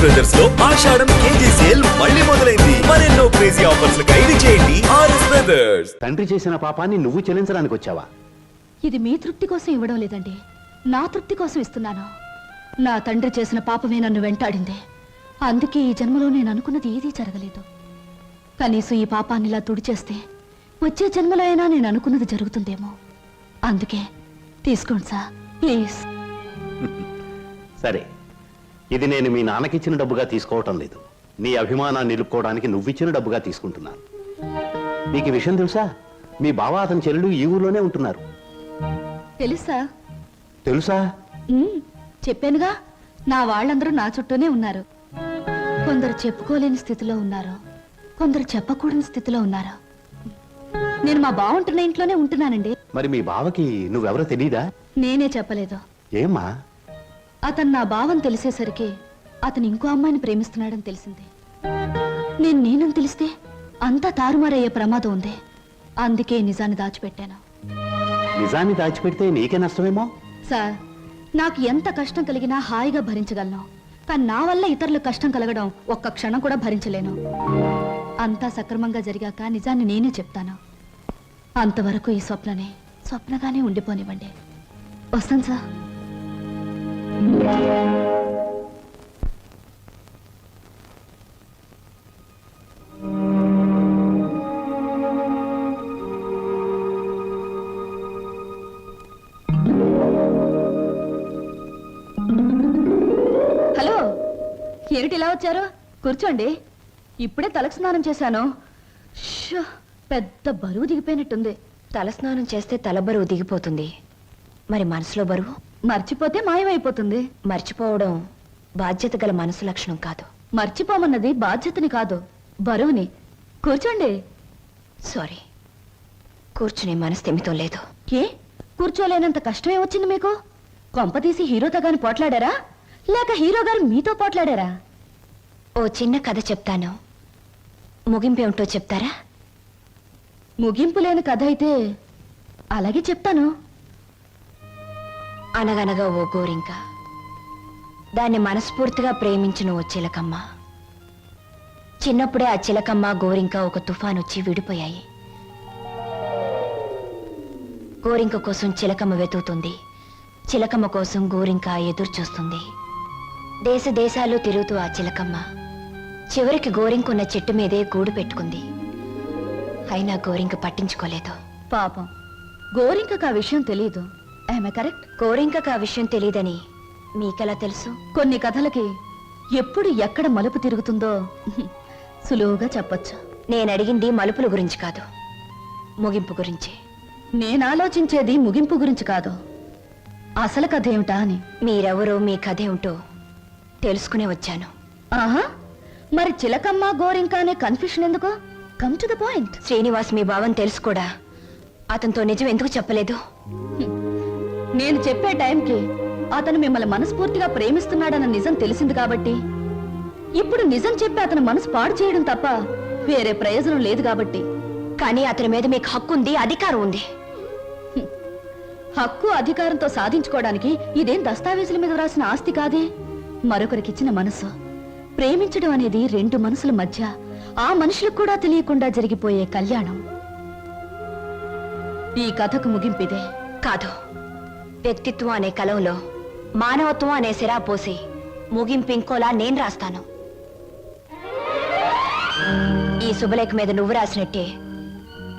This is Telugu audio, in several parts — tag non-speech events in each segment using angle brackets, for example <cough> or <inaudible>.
బ్రదర్స్లో ఆషాఢం కేజీ సేల్ మళ్ళీ మొదలైంది. మరెన్నో క్రేజీ ఆఫర్స్ ఖైదీ చేయండి ఆర్ఎస్ బ్రదర్స్ తండ్రి చేసిన పాపాన్ని నువ్వు చెల్లించడానికి వచ్చావా? ఇది మీ తృప్తి కోసం ఇవ్వడం లేదండి. నా తృప్తి కోసం ఇస్తున్నాను. నా తండ్రి చేసిన పాపమే నన్ను వెంటాడింది. అందుకే ఈ జన్మలో నేను అనుకున్నది ఏదీ జరగలేదు. కనీసం ఈ పాపాన్ని ఇలా తుడిచేస్తే వచ్చే జన్మలో అయినా నేను అనుకున్నది జరుగుతుందేమో. అందుకే తీసుకోండి సార్. ప్లీజ్. సరే. ఇది నేను మీ నాన్నకిచ్చిన డబ్బుగా తీసుకోవటం లేదు. నీ అభిమానాన్ని నిలుపుకోవడానికి నువ్విచ్చిన డబ్బుగా తీసుకుంటున్నాను. నీకు ఈ విషయం తెలుసా? మీ బావ అతని చెల్లెలు ఈ ఊర్లోనే ఉంటున్నారు. తెలుసా? తెలుసా? ఉమ్, చెప్పానుగా నా వాళ్ళందరూ నా చుట్టూనే ఉన్నారు. కొందరు చెప్పుకోలేని స్థితిలో ఉన్నారు కొందరు చెప్పకూడని స్థితిలో ఉన్నారు. నేను మా బాగుంటున్న ఇంట్లోనే ఉంటున్నానండి. మరి మీ బావకి నువ్వెవరో తెలీదా? నేనే చెప్పలేదు. ఏమ్మా? అతను నా భావం తెలిసేసరికి అతను ఇంకో అమ్మాయిని ప్రేమిస్తున్నాడని తెలిసింది. నేను నేనని తెలిస్తే అంతా తారుమారయ్యే ప్రమాదం ఉంది. అందుకే నిజాన్ని దాచిపెట్టాను. నిజాన్ని దాచిపెడితే నీకే నష్టమేమో? సార్ నాకు ఎంత కష్టం కలిగినా హాయిగా భరించగలను. కానీ నా వల్ల ఇతరులకు కష్టం కలగడం ఒక్క క్షణం కూడా భరించలేను. అంతా సక్రమంగా జరిగాక నిజాన్ని నేనే చెప్తాను. అంతవరకు ఈ స్వప్ననే స్వప్నగానే ఉండిపోనివ్వండి. వస్తాను సార్. హలో ఏమిటి ఇలా వచ్చారు? కూర్చోండి. ఇప్పుడే తలస్నానం స్నానం చేశాను. షో, పెద్ద బరువు దిగిపోయినట్టుంది. తలస్నానం చేస్తే తల బరువు దిగిపోతుంది. మరి మనసులో బరువు? మర్చిపోతే మాయమైపోతుంది. మర్చిపోవడం బాధ్యత గల మనసు లక్షణం కాదు. మర్చిపోమన్నది బాధ్యతని కాదు. బరువుని. కూర్చోండి. సారీ. కూర్చునే మనస్థిమితం లేదు. ఏ? కూర్చోలేనంత కష్టమే వచ్చింది మీకు? కొంపతీసి హీరోతో గాని పోట్లాడారా? లేక హీరో గారు మీతో పోట్లాడారా? ఓ చిన్న కథ చెప్తాను. ముగింపేమిటో చెప్తారా? ముగింపు లేని కథ అయితే అలాగే చెప్తాను. అనగనగా ఓ గోరింక. దాన్ని మనస్ఫూర్తిగా ప్రేమించిన ఓ చిలకమ్మ. చిన్నప్పుడే ఆ చిలకమ్మ గోరింక ఒక తుఫాన్ వచ్చి విడిపోయాయి. గోరింక కోసం చిలకమ్మ వెతుకుతుంది. చిలకమ్మ కోసం గోరింక ఎదురు చూస్తుంది దేశ దేశాలు తిరుగుతూ ఆ చిలకమ్మ. చివరికి గోరింక ఉన్న చెట్టు మీదే గూడు పెట్టుకుంది. అయినా గోరింక పట్టించుకోలేదు. పాపం. గోరింకకు ఆ విషయం తెలియదు ఆమె కరెక్ట్ కోరింకకు ఆ విషయం తెలియదని మీకెలా తెలుసు? కొన్ని కథలకి ఎప్పుడు ఎక్కడ మలుపు తిరుగుతుందో <laughs> సులువుగా చెప్పొచ్చు. నేను అడిగింది మలుపుల గురించి కాదు ముగింపు గురించి. నేను ఆలోచించేది ముగింపు గురించి కాదు. అసలు కథ ఏమిటా అని మీరెవరో మీ కథ ఏమిటో తెలుసుకునే వచ్చాను. ఆహా! మరి చిలకమ్మ గోరింక అనే కన్ఫ్యూషన్ ఎందుకు? Come to the point Srinivas మీ భావం తెలుసు కూడా. అతనితో నిజం ఎందుకు చెప్పలేదు? నేను చెప్పే టైంకి అతను మిమ్మల్ని మనస్ఫూర్తిగా ప్రేమిస్తున్నాడన్న నిజం తెలిసింది కాబట్టి. ఇప్పుడు నిజం చెప్పి అతను మనసు పాడు చేయడం తప్ప వేరే ప్రయోజనం లేదు కాబట్టి. కానీ అతని మీద మీకు హక్కు ఉంది అధికారం ఉంది. హక్కు అధికారంతో సాధించుకోవడానికి ఇదేం దస్తావేజుల మీద రాసిన ఆస్తి కాదే? మరొకరికిచ్చిన మనసు. ప్రేమించడం అనేది రెండు మనసుల మధ్య ఆ మనుషులకు కూడా తెలియకుండా జరిగిపోయే కళ్యాణం. ఈ కథకు ముగింపిదే కాదు. వ్యక్తిత్వం అనే కలంలో మానవత్వం అనే సిరా పోసి ముగింపు ఇంకోలా నేను రాస్తాను. ఈ శుభలేఖ మీద నువ్వు రాసినట్టే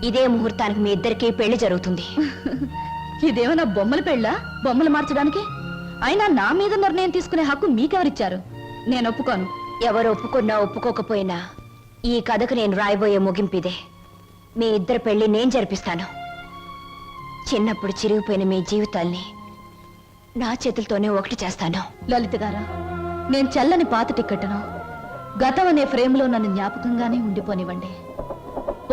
ఇదే ముహూర్తానికి మీ ఇద్దరికీ పెళ్ళి జరుగుతుంది. <laughs> ఇదేమన్నా బొమ్మల పెళ్ళా? బొమ్మలు మార్చడానికి? అయినా నా మీద నిర్ణయం తీసుకునే హక్కు మీకెవరిచ్చారు? నేను ఒప్పుకోను. ఎవరు ఒప్పుకున్నా ఒప్పుకోకపోయినా ఈ కథకు నేను రాయబోయే ముగింపిదే మీ ఇద్దరు పెళ్ళి నేను జరిపిస్తాను. చిన్నప్పుడు చిరిగిపోయిన మీ జీవితాల్ని నా చేతులతోనే ఒకటి చేస్తాను. లలిత గారా నేను చల్లని పాత టిక్కెట్ను గతం అనే ఫ్రేమ్లో నన్ను జ్ఞాపకంగానే ఉండిపోనివ్వండి.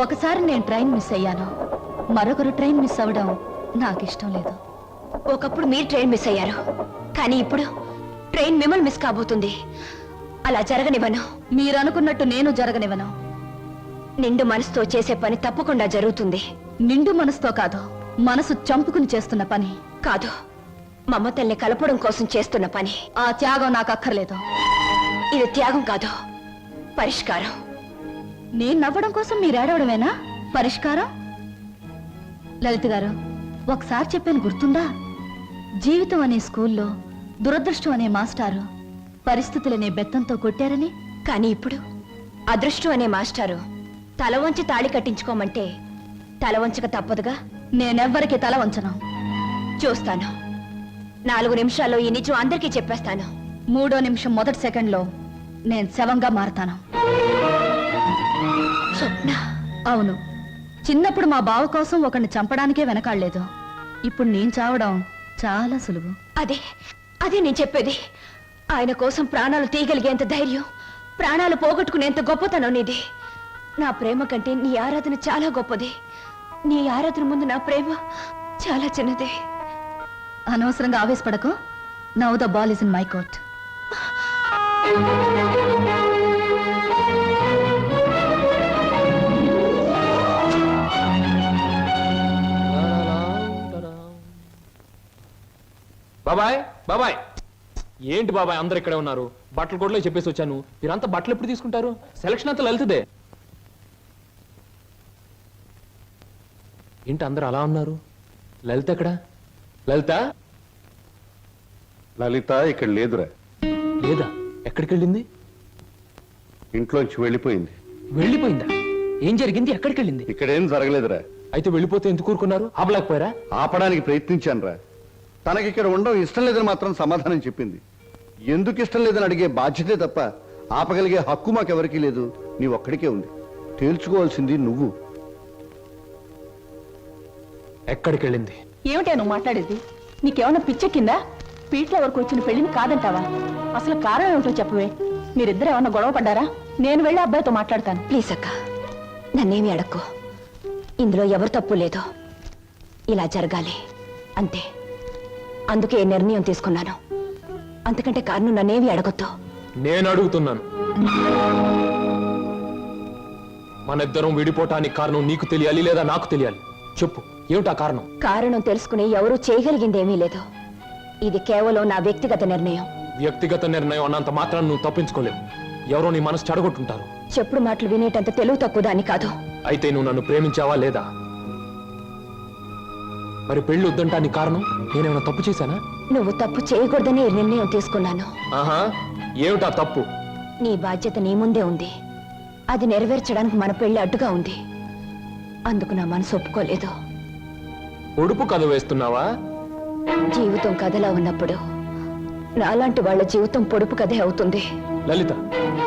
ఒకసారి నేను ట్రైన్ మిస్ అయ్యాను. మరొకరు ట్రైన్ మిస్ అవ్వడం నాకు ఇష్టం లేదు. ఒకప్పుడు మీరు ట్రైన్ మిస్ అయ్యారు. కానీ ఇప్పుడు ట్రైన్ మిమ్మల్ని మిస్ కాబోతుంది. అలా జరగనివ్వను. మీరు అనుకున్నట్టు నేను జరగనివ్వను. నిండు మనసుతో చేసే పని తప్పకుండా జరుగుతుంది. నిండు మనసుతో కాదు. మనసు చంపుకుని చేస్తున్న పని. కాదు. మమతల్ని కలపడం కోసం చేస్తున్న పని. ఆ త్యాగం నాకు అక్కర్లేదు. ఇది త్యాగం కాదు. పరిష్కారం. నేను నవ్వడం కోసం మీరు ఏడవడమేనా? పరిష్కారం? లలిత గారు ఒకసారి చెప్పాను గుర్తుందా? జీవితం అనే స్కూల్లో దురదృష్టం అనే మాస్టారు పరిస్థితులనే బెత్తంతో కొట్టారని? కానీ ఇప్పుడు అదృష్టం అనే మాస్టారు తల వంచి తాళి కట్టించుకోమంటే తల వంచక తప్పదుగా? నేనెవ్వరికి తల వంచను. చూస్తాను. నాలుగు నిమిషాల్లో ఈ నిజం అందరికీ చెప్పేస్తాను. మూడో నిమిషం మొదటి సెకండ్లో నేను శవంగా మారతాను. స్వప్న. అవును. చిన్నప్పుడు మా బావ కోసం ఒకరిని చంపడానికే వెనకాడలేదు. ఇప్పుడు నేను చావడం చాలా సులువు. అదే అదే నేను చెప్పేది. ఆయన కోసం ప్రాణాలు తీయగలిగేంత ధైర్యం ప్రాణాలు పోగొట్టుకునేంత గొప్పతనం నీది. నా ప్రేమ కంటే నీ ఆరాధన చాలా గొప్పది. నీ ఆరాధన ముందు నా ప్రేమ చాలా చిన్నది. అనవసరంగా ఆవేశపడకు. Now the ball is in my court బాబాయ్ బాబాయ్. ఏంటి బాబాయ్ అందరు ఇక్కడే ఉన్నారు. బట్టలు కూడా చెప్పేసి వచ్చాను. మీరంతా బట్టలు ఎప్పుడు తీసుకుంటారు? సెలక్షన్ అంతా లలితదే. ఏంటి అందరు అలా ఉన్నారు? లలిత ఎక్కడ? లలిత? లలిత ఇక్కడ లేదురా. లేదా? ఎక్కడికి వెళ్ళింది ఇంట్లోంచి వెళ్ళిపోయింది. వెళ్ళిపోయిందా? ఏం జరిగింది? ఎక్కడికి వెళ్ళింది ఇక్కడేం జరగలేదురా. అయితే వెళ్ళిపోతే ఎందుకు కూరుకున్నారు ఆపలేకపోయారా? ఆపడానికి ప్రయత్నించానురా. తనకి ఇక్కడ ఉండడం ఇష్టం లేదని మాత్రం సమాధానం చెప్పింది. ఎందుకు ఇష్టం లేదని అడిగే బాధ్యతే తప్ప ఆపగలిగే హక్కు మాకెవరికీ లేదు. నీ ఒక్కడికే ఉంది. తేల్చుకోవాల్సింది నువ్వు. ఎక్కడికి వెళ్ళింది? ఏమిటే నువ్వు మాట్లాడేది? నీకేమన్నా పిచ్చెక్కిందా పీట్ల వరకు వచ్చిన పెళ్ళిని కాదంటావా? అసలు కారణం ఏమిటో చెప్పవే. మీరిద్దరు ఏమన్నా గొడవ పడ్డారా? నేను వెళ్ళి అబ్బాయితో మాట్లాడతాను. ప్లీజ్ అక్క నన్నేమి అడక్కు. ఇందులో ఎవరు తప్పు లేదు ఇలా జరగాలి. అంతే. అందుకే నిర్ణయం తీసుకున్నాను. అంతకంటే కారణం నన్నేమి అడగొద్దు. నేను అడుగుతున్నాను. మన ఇద్దరం విడిపోవటానికి కారణం నీకు తెలియాలి లేదా నాకు తెలియాలి? చెప్పు ఏమిటా కారణం? కారణం తెలుసుకుని ఎవరూ చేయగలిగిందేమీ లేదు. ఇది కేవలం నా వ్యక్తిగత నిర్ణయం. వ్యక్తిగత నిర్ణయం అన్నంత మాత్రం నువ్వు తప్పించుకోలేవు. ఎవరో నీ మనసు చెడగొట్టుంటారు. చెప్పుడు మాటలు వినేటంత తెలుగు తక్కువ దాన్ని కాదు. అయితే నువ్వు నన్ను ప్రేమించావా లేదా? మరి పెళ్ళి వద్దంటానికి కారణం? నేనేమైనా తప్పు చేశానా? నువ్వు తప్పు చేయకూడదని ఈ నిర్ణయం తీసుకున్నాను. ఆహా ఏమిటా తప్పు? నీ బాధ్యత నీ ముందే ఉంది. అది నెరవేర్చడానికి మన పెళ్ళి అడ్డుగా ఉంది. అందుకు నా మనసు ఒప్పుకోలేదు. ఉడుపు కథ వేస్తున్నావా? జీవితం కథలా ఉన్నప్పుడు నాలాంటి వాళ్ళ జీవితం పొడుపు కథే అవుతుంది. లలిత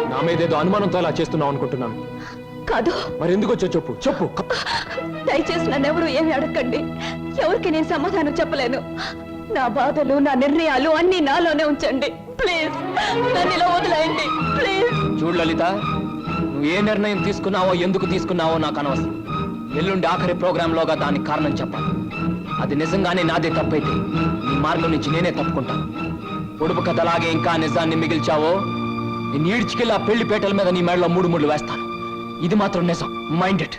నా మీదేదో అనుమానంతో అలా చేస్తున్నావు అనుకుంటున్నాను. కాదు. మరి ఎందుకు వచ్చో చెప్పు చెప్పు. దయచేసి నన్నెవరూ ఏమి అడగండి ఎవరికి నేను సమాధానం చెప్పలేను. నా బాధలు నా నిర్ణయాలు అన్ని నాలోనే ఉంచండి. ప్లీజ్ నన్ను ఇలా వదిలేయండి. ప్లీజ్. చూడు లలిత నువ్వు ఏ నిర్ణయం తీసుకున్నావో ఎందుకు తీసుకున్నావో నాకు అనవసరం. ఎల్లుండి ఆఖరి ప్రోగ్రాంలోగా దానికి కారణం చెప్పాలి. అది నిజంగానే నాదే తప్పైతే నీ మార్గం నుంచి నేనే తప్పుకుంటాను పొడుపు కథలాగే ఇంకా నిజాన్ని మిగిల్చావో నేను ఈడ్చికెళ్ళి ఆ పెళ్ళి పేటల మీద నీ మెడలో మూడు ముళ్ళు వేస్తాను. ఇది మాత్రం నిజం. మైండెడ్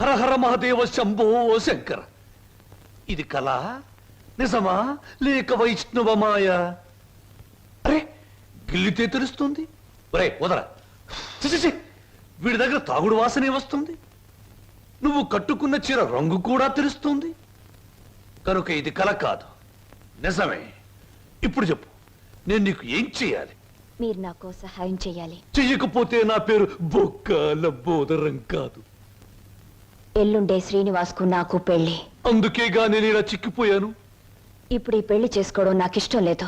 హర హర మహాదేవ శంభో శంకర. ఇది కళ? నిజమా? లేక వైష్ణవ మాయ? అరే గిల్లితే తెలుస్తుంది. ఒరే వదరా. వీడి దగ్గర తాగుడు వాసనే వస్తుంది. నువ్వు కట్టుకున్న చీర రంగు కూడా తెలుస్తుంది. కనుక ఇది కల కాదు. నిజమే. ఇప్పుడు చెప్పు నేను నీకు ఏం చేయాలి మీరు నాకు సహాయం చేయాలి చెయ్యకపోతే నా పేరు బొక్కల బోదరం కాదు. ఎల్లుండే శ్రీనివాస్కు నాకు పెళ్ళి అందుకేగా నేను ఇలా చిక్కిపోయాను. ఇప్పుడు ఈ పెళ్ళి చేసుకోవడం నాకు ఇష్టం లేదు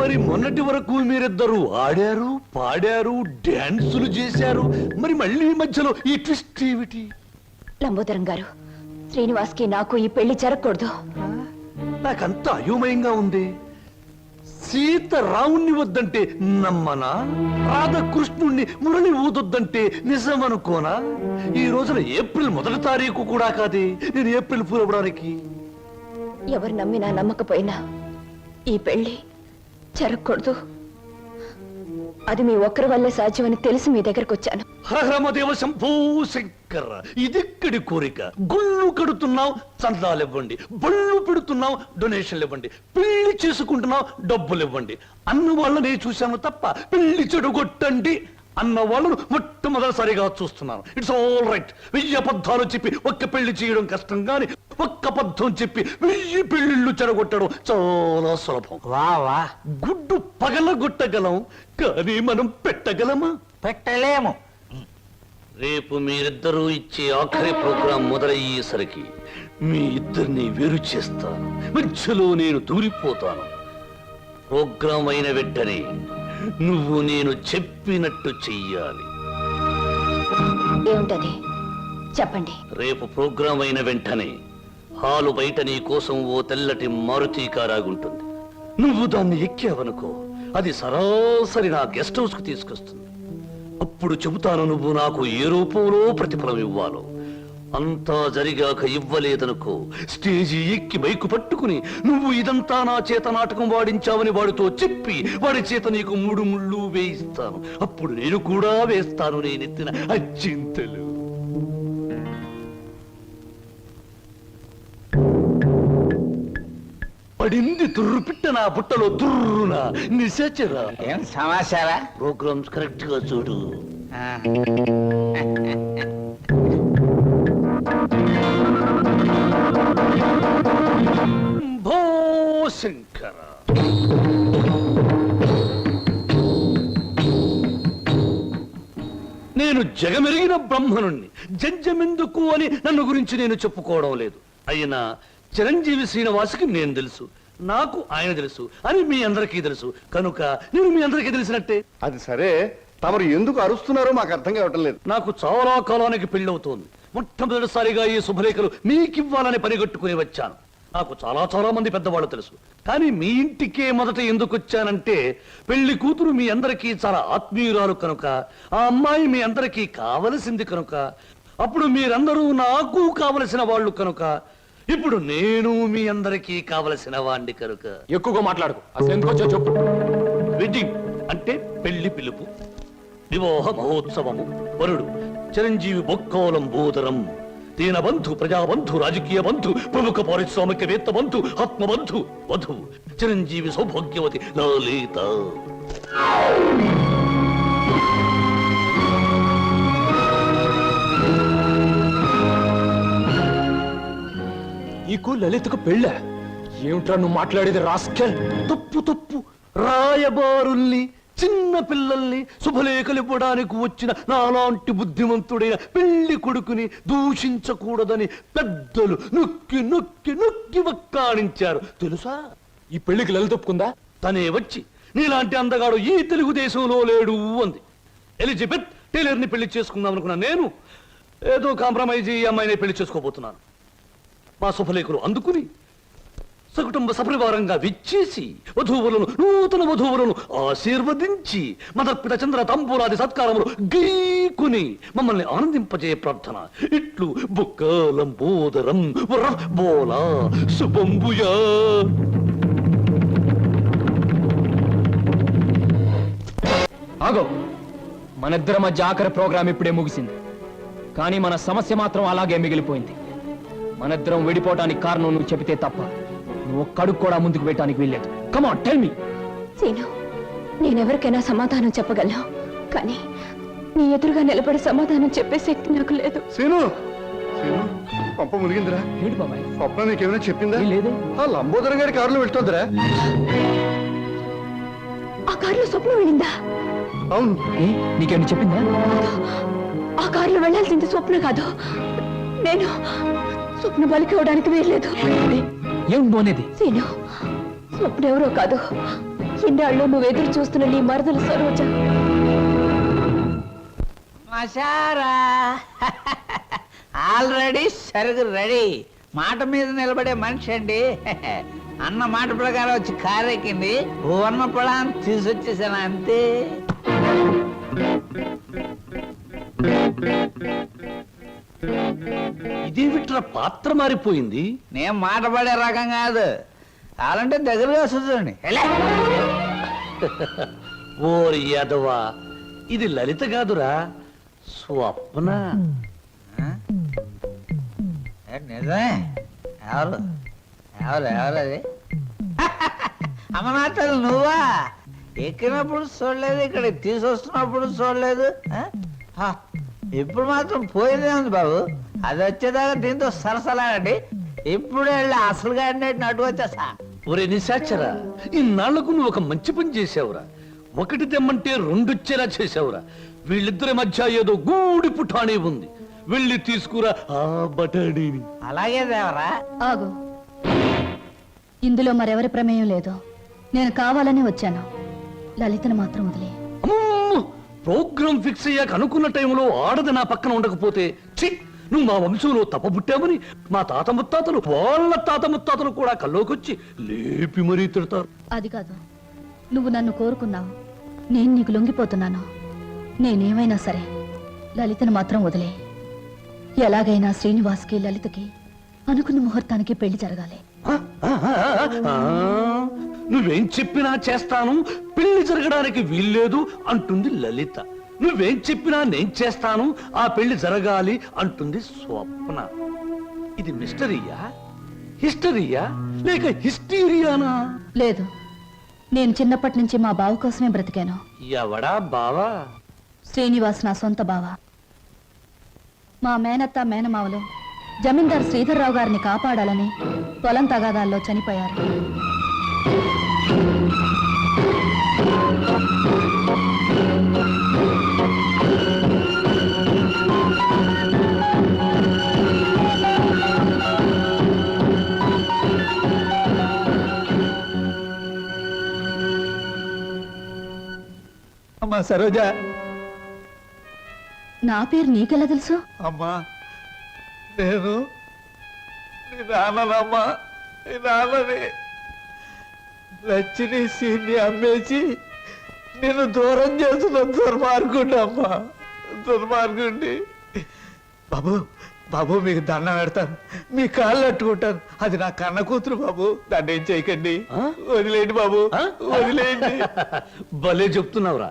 మరి మొన్నటి వరకు మీరిద్దరు ఆడారు పాడారు డాన్సులు చేశారు. మరి మళ్ళీ మధ్యలో ఈ ట్విస్ట్ ఏమిటి? లంబోదరం గారు శ్రీనివాస్కి నాకు ఈ పెళ్ళి జరగకూడదు. నాకంత అయోమయంగా ఉంది. సీత రావుణ్ణి వద్దంటే నమ్మనా? రాధకృష్ణుణ్ణి మురళి ఊదొద్దంటే నిజమనుకోనా? ఈ రోజున ఏప్రిల్ మొదటి తారీఖు కూడా కాదే నేను ఏప్రిల్ ఫూల్ అవ్వడానికి ఎవరు నమ్మినా నమ్మకపోయినా ఈ పెళ్ళి జరగకూడదు. అది మీ ఒక్కరి వల్లే సాధ్యమని తెలిసి మీ దగ్గరకు వచ్చాను హరహరమదేవ శంభూ శంకర. ఇదెక్కడి కోరిక. గుళ్ళు కడుతున్నావు చందాలు ఇవ్వండి బళ్ళు పెడుతున్నావు డొనేషన్లు ఇవ్వండి పెళ్ళి చేసుకుంటున్నావు డబ్బులు ఇవ్వండి అన్న వాళ్ళని చూశాను తప్ప పెళ్ళి చెడగొట్టండి. అన్న వాళ్ళను మొట్టమొదటిసారిగా చూస్తున్నాను. ఇట్స్ ఆల్ రైట్ వెయ్యి అబద్ధాలు చెప్పి ఒక్క పెళ్ళి చేయడం కష్టం గాని ఒక్క అబద్ధం చెప్పి వెయ్యి పెళ్ళిళ్ళు చెడగొట్టడం చాలా సులభం. వా వా. గుడ్డు పగలగొట్టగలం కానీ మనం పెట్టగలమా? పెట్టలేము. రేపు మీరిద్దరూ ఇచ్చే ఆఖరి ప్రోగ్రాం మొదలయ్యేసరికి మీ ఇద్దరిని వేరు చేస్తాను. మధ్యలో నేను దూరిపోతాను. ప్రోగ్రాం అయిన వెంటనే నువ్వు నేను చెప్పినట్టు చెయ్యాలి. ఏమిటది? చెప్పండి. రేపు ప్రోగ్రాం అయిన వెంటనే హాలు బయట నీ కోసం ఓ తెల్లటి మారుతి కారాగుంటుంది నువ్వు దాన్ని ఎక్కావనుకో అది సరాసరి నా గెస్ట్ హౌస్కు తీసుకొస్తుంది. అప్పుడు చెబుతాను నువ్వు నాకు ఏ రూపంలో ప్రతిఫలం ఇవ్వాలో అంతా జరిగాక ఇవ్వలేదనుకో స్టేజి ఎక్కి బైకు పట్టుకుని నువ్వు ఇదంతా నా చేత నాటకం వాడించావని వాడితో చెప్పి వాడి చేత నీకు మూడు ముళ్ళు వేయిస్తాను. అప్పుడు నేను కూడా వేస్తాను నేనెత్తిన అచ్చింతలు. పడింది తుర్రు పిట్ట నా బుట్టలో తుర్రున నిశాచరా. ఏం సమాచారా? ప్రోగ్రామ్స్ కరెక్ట్గా చూడు భో శంకర. నేను జగమెరిగిన బ్రహ్మనుణ్ణి. జంజమెందుకు అని నన్ను గురించి నేను చెప్పుకోవడం లేదు. అయినా చిరంజీవి శ్రీనివాసుకి నేను తెలుసు. నాకు ఆయన తెలుసు. అని మీ అందరికీ తెలుసు. కనుక నేను మీ అందరికీ తెలిసినట్టే. అది సరే. తమరు ఎందుకు అరుస్తున్నారో మాకు అర్థం కావటం లేదు. నాకు చాలా కాలానికి పెళ్ళవుతోంది. మొట్టమొదటిసారిగా ఈ శుభలేఖలు మీకివ్వాలని పనిగట్టుకుని వచ్చాను. నాకు చాలా చాలా మంది పెద్దవాళ్ళు తెలుసు. కానీ మీ ఇంటికే మొదట ఎందుకు వచ్చానంటే పెళ్ళి కూతురు మీ అందరికీ చాలా ఆత్మీయురాలు కనుక ఆ అమ్మాయి మీ అందరికీ కావలసింది కనుక అప్పుడు మీరందరూ నాకు కావలసిన వాళ్ళు కనుక ఇప్పుడు నేను మీ అందరికీ కావలసిన వాణ్ణి కనుక. ఎక్కువగా మాట్లాడుకో. అసలు ఎందుకు చెప్పు. వెడ్డింగ్ అంటే పెళ్ళి పిలుపు వివాహ మహోత్సవము వరుడు చిరంజీవి బొక్కోలం బోదరం దీన బంధు ప్రజాబంధు రాజకీయ బంధు ప్రముఖ పారిశ్రామికవేత్త బంధు ఆత్మబంధు వధు చిరంజీవి సౌభాగ్యవతి లలిత. నీకు లలితకు పెళ్ళ? ఏమిట్రా నువ్వు మాట్లాడేది రాస్కెల్? తప్పు తప్పు. రాయబారుల్ని చిన్న పిల్లల్ని శుభలేఖలు ఇవ్వడానికి వచ్చిన నాలాంటి బుద్ధిమంతుడైన పెళ్ళి కొడుకుని దూషించకూడదని పెద్దలు నొక్కి నొక్కి నొక్కి వక్కాణించారు. తెలుసా? ఈ పెళ్ళికి లలితొప్పుకుందా తనే వచ్చి నీలాంటి అందగాడు ఈ తెలుగుదేశంలో లేడు అంది. ఎలిజబెత్ టైలర్ని పెళ్ళి చేసుకుందాం అనుకున్నా నేను ఏదో కాంప్రమైజ్ ఈ అమ్మాయిని పెళ్ళి చేసుకోబోతున్నాను. మా శుభలేఖలు అందుకుని సకుటుంబ సపరివారంగా విచ్చేసి వధూవులను నూతన వధూవులను ఆశీర్వదించి మదర్పిత చంద్ర తంబూలాది సత్కారములు గీకుని మమ్మల్ని ఆనందింపజే ప్రార్థన. ఇట్లు బుక్కలం బోదరం బోలా శుభంబుయా. ఆగో మనిద్దరి మధ్య ఆఖరి ప్రోగ్రాం ఇప్పుడే ముగిసింది. కానీ మన సమస్య మాత్రం అలాగే మిగిలిపోయింది. మనిద్దరం విడిపోవటానికి కారణం నువ్వు చెబితే తప్ప నువ్వు ఒక్కడుగు కూడా ముందుకు పెట్టడానికి వీల్లేదు. Come on tell me Seenu నేనెవరికైనా సమాధానం చెప్పగలను? కానీ నీ ఎదురుగా నిలబడి సమాధానం చెప్పే శక్తి నాకు లేదు. సీను సీను పంప మునిగిందిరా. ఏంటి బాబాయ్? స్వప్న నీకేమైనా చెప్పిందా? లేదే. ఆ లంబోదరం గారి కారులో వెళ్తుందిరా. ఆ కారులో స్వప్న వెళ్ళిందా? అవును. నీకేమైనా చెప్పిందా? ఆ కారులో వెళ్ళాల్సింది స్వప్న కాదు. నేను స్వప్న బలికి ఇవ్వడానికి వీల్లేదు. ఏం పోనేది? సీను స్వప్న ఎవరో కాదు. ఇన్నాళ్ళు నువ్వు ఎదురు చూస్తున్న నీ మరదలు సరోజ. మసారా ఆల్రెడీ సరుగు రెడీ. మాట మీద నిలబడే మనిషి అండి. అన్న మాట ప్రకారం వచ్చి కారెక్కింది. వర్ణ పొలాన్ని తీసుకొచ్చేసాను అంతే. ఇదేమిట్రా పాత్ర మారిపోయింది? నేను మాట పడే రకం కాదు. అలాంటే దగ్గరగా వస్తుంది <laughs> ఓరి యాదవా ఇది లలిత కాదురా స్వప్న. నిజమే. ఎవరు? ఎవరు ఎవరు అది? <laughs> అమ్మనాథలు నువ్వా? ఎక్కినప్పుడు చూడలేదు ఇక్కడ తీసుకొస్తున్నప్పుడు చూడలేదు ఇప్పుడు మాత్రం పోయిందే ఉంది బాబు. అది వచ్చేదాకా దీంతో సరసలాగండి ఇప్పుడు వెళ్ళి అసలుగా అన్నట్టు వచ్చేసా ఒరే నిశాచరా ఇన్నాళ్ళకు నువ్వు ఒక మంచి పని చేసావురా ఒకటి తెమ్మంటే రెండొచ్చేలా చేసావురా వీళ్ళిద్దరి మధ్య ఏదో గూడి పుఠాణి ఉంది. వెళ్ళి తీసుకురా ఆ బటాడీని అలాగే దేవరా. ఆగు. ఇందులో మరెవరి ప్రమేయం లేదు. నేను కావాలని వచ్చాను. లలితను మాత్రం వదిలే! ప్రోగ్రామ్ ఫిక్స్ అయ్యాక అనుకున్న టైంలో ఆడది నా పక్కన ఉండకపోతే ఛీ నువ్వు మా వంశంలో తప్పబుట్టామని మా తాత ముత్తాతలు వాళ్ళ తాత ముత్తాతలు కూడా కల్లోకొచ్చి లేపి మరీ తిడతారు. అది కాదు. నువ్వు నన్ను కోరుకున్నావు. నేను నీకు లొంగిపోతున్నాను. నేనేమైనా సరే లలితను మాత్రం వదిలే. ఎలాగైనా శ్రీనివాస్కి లలితకి అనుకున్న ముహూర్తానికి పెళ్ళి జరగాలి. నువ్వేం చెప్పినా చేస్తాను పెళ్ళి జరగడానికి వీల్లేదు అంటుంది లలిత. నువ్వేం చెప్పినా నేను చేస్తాను ఆ పెళ్ళి జరగాలి అంటుంది స్వప్న. ఇది మిస్టరీయా? హిస్టరీయా? లేక హిస్టీరియానా? లేదు. నేను చిన్నప్పటి నుంచి మా బావ కోసమే బ్రతికాను. ఎవడా బావా? శ్రీనివాస్ నా సొంత బావ. మా మేనత్త మేనమావలు జమీందార్ శ్రీధర్రావు గారిని కాపాడాలని పొలం తగాదాల్లో చనిపోయారు. అమ్మా సరోజ. నా పేరు నీకెలా తెలుసు? అమ్మా నేను నీ నాన్ననమ్మా. నీ నాన్నని లచ్చిని సీన్ని అమ్మేసి నేను దూరం చేస్తున్న దుర్మార్గుండి అమ్మా దుర్మార్గుండి. బాబు బాబు మీకు దండం పెడతాను. మీ కాళ్ళు అట్టుకుంటాను అది నా కన్న కూతురు బాబు. దాన్ని ఏం చేయకండి? వదిలేయండి బాబు? వదిలేయండి. <laughs> భలే చెప్తున్నావురా.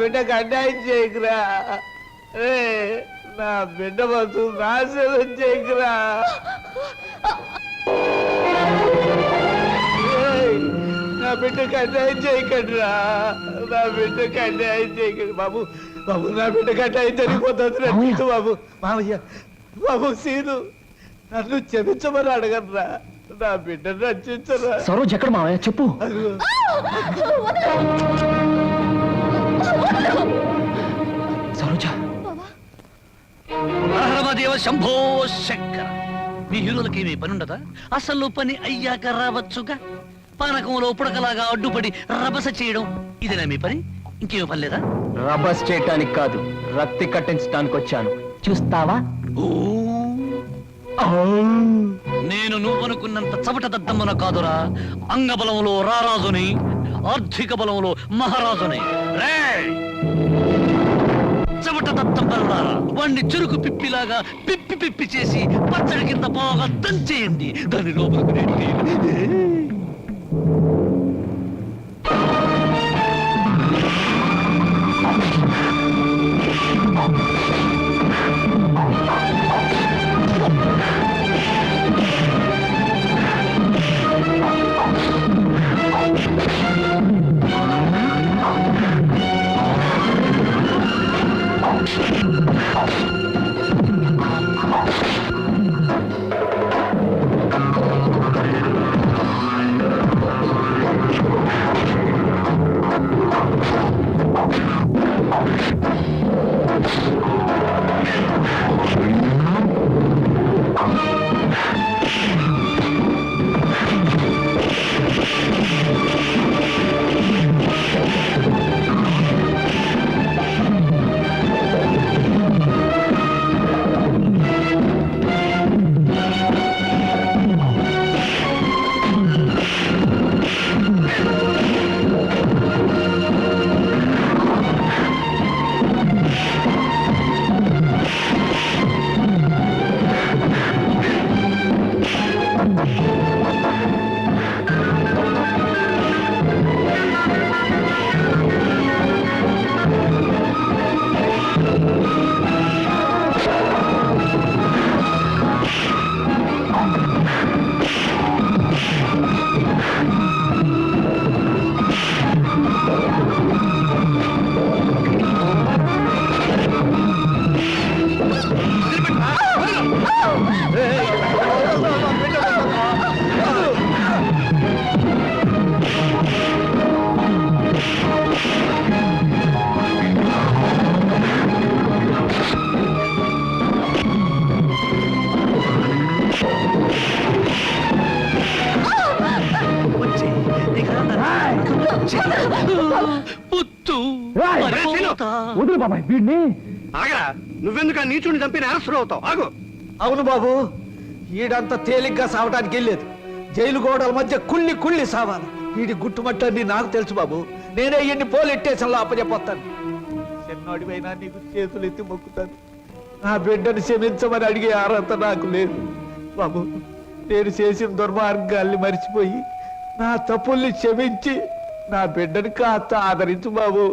బిడ్డకు అన్యాయం చేయకురా. రే నా బిడ్డ బతు నాశనం చేయకురా. రేయ్, నా బిడ్డకు అన్యాయం చేయకండిరా. నా బిడ్డకు అన్యాయం చేయకండి బాబు. బాబు నా బిడ్డకు అన్యాయం జరిగిపోతుంది బాబు. మామయ్య బాబు సీను నన్ను క్షమించమని అడగరా నా బిడ్డను రక్షించరా. సరోజ్ ఎక్కడ మావయ్య? చెప్పు. దేవ శంభో శంకర. మీ హీరోలకి ఏమీ పని ఉండదా అసలు పని అయ్యాక రావచ్చుగా? పానకంలో పుడకలాగా అడ్డుపడి రభస చేయడం ఇదేనా మీ పని? ఇంకేమీ పని లేదా రబస్ చేయటానికి కాదు రక్తి కట్టించడానికి వచ్చాను చూస్తావా ఓ. నేను నువ్వనుకున్నంత చవట దద్దమ్మన కాదురా. అంగబలంలో రారాజుని ఆర్థిక బలంలో మహారాజుని. రేయ్! చవట దద్దమ్మలారా వాణ్ణి చెరుకు పిప్పిలాగా పిప్పి పిప్పి చేసి పచ్చడి కింద బాగా దంచేయండి. దాని లోపలికి బాబాయ్ వీడిని? ఆగరా నువ్వెందుకు ఆ నీచుని చంపి నేరస్తుడు అవుతావు? ఆగు. అవును బాబు ఈడంత తేలిగ్గా సావటానికి వెళ్ళలేదు జైలు గోడల మధ్య కుళ్ళి కుళ్ళి సావాలి. వీడి గుట్టుమట్టని నాకు తెలుసు బాబు. నేనే ఇన్ని పోలీస్ స్టేషన్లో అప్పచెప్పొస్తాను చిన్నోడివైనా నీకు చేతులు ఎత్తి మొక్కుతాను. నా బిడ్డను క్షమించమని అడిగే అర్హత నాకు లేదు. బాబు నేను చేసిన దుర్మార్గాల్ని మర్చిపోయి నా తప్పుల్ని క్షమించి నా బిడ్డని కాస్త ఆదరించు బాబు.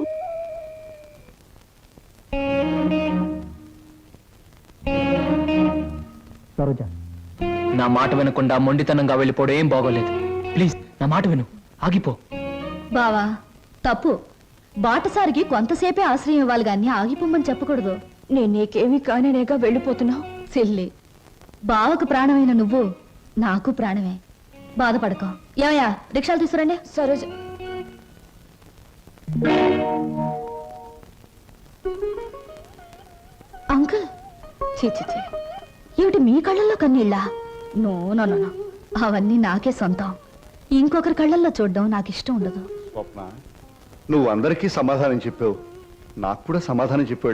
సరోజ నా మాట వినకుండా మొండితనంగా వెళ్ళిపోవడం ఏం బాగోలేదు. ప్లీజ్ నా మాట విను. ఆగిపో. బావా తప్పు. బాటసారికి కొంతసేపే ఆశ్రయం ఇవ్వాలి గాని ఆగిపోమ్మని చెప్పకూడదు. నేను నీకేమీ కాననేగా వెళ్ళిపోతున్నావు? సిల్లి బావకు ప్రాణమైన నువ్వు నాకు ప్రాణమే. బాధపడకో. ఏమయ్యా రిక్షాలు తీసుకురండి. సరోజ అంకుల్. చీ చీ చీ ఏమిటి మీ కళ్ళల్లో కన్నీళ్ళా? No no no no. అవన్నీ నాకే సొంతం. ఇంకొకరి కళ్ళల్లో చూడడం నాకు ఇష్టం ఉండదు. స్వప్న నువ్వు అందరికీ సమాధానం చెప్పావు. నాకు కూడా సమాధానం చెప్పాడు